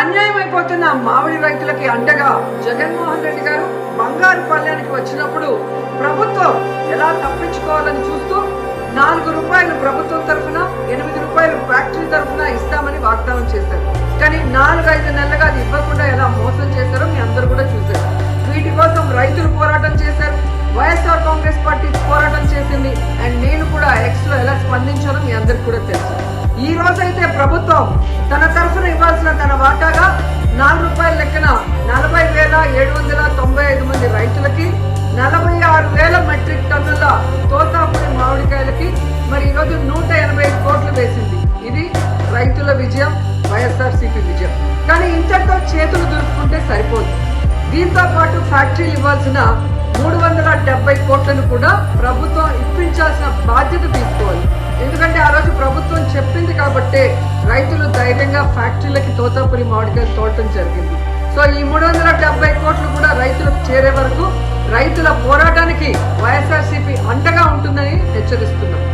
అన్యాయం అయిపోతున్న మామిడి రైతులకి అండగా జగన్మోహన్ రెడ్డి గారు బంగారు పల్లెనికి వచ్చినప్పుడు ప్రభుత్వం ఎలా తప్పించుకోవాలని చూస్తూ నాలుగు రూపాయలు ప్రభుత్వం తరఫున ఎనిమిది రూపాయలు ఫ్యాక్టరీ తరఫున ఇస్తామని వాగ్దానం చేశారు. కానీ నాలుగు ఐదు నెలలుగా అది ఇవ్వకుండా ఎలా మోసం చేశారో మీ అందరూ కూడా చూశారు. వీటి కోసం రైతులు పోరాటం చేశారు. వైఎస్ఆర్ కాంగ్రెస్ పార్టీ పోరాటం చేసింది. అండ్ నేను కూడా ఎక్స్లో ఎలా స్పందించానో మీ అందరికి కూడా తెలుసు. ఈ రోజైతే ప్రభుత్వం ఇవ్వాల్సిన తన వాటాగా నాలుగు రూపాయల లెక్కన నలభై వేల ఏడు వందల తొంభై ఐదు మంది రైతులకి నలభై ఆరు వేల మెట్రిక్ టన్నుల తోతాపురి మామిడికాయలకి మరి ఈరోజు నూట ఎనభై ఐదు కోట్లు వేసింది. ఇది రైతుల విజయం వైఎస్ఆర్సీపీ విజయం. కానీ ఇంతటితో చేతులు దులుపుకుంటే సరిపోదు. దీంతో పాటు ఫ్యాక్టరీలు ఇవ్వాల్సిన మూడు వందల డెబ్బై కోట్లను కూడా ప్రభుత్వం ఇప్పించాల్సిన బాధ్యత తీసుకుంది తోతాపురి మామిడికాయలు తోడటం జరిగింది. సో ఈ మూడు వందల డెబ్బై కోట్లు కూడా రైతులకు చేరే వరకు రైతుల పోరాటానికి వైఎస్ఆర్సీపీ అండగా ఉంటుందని హెచ్చరిస్తుంది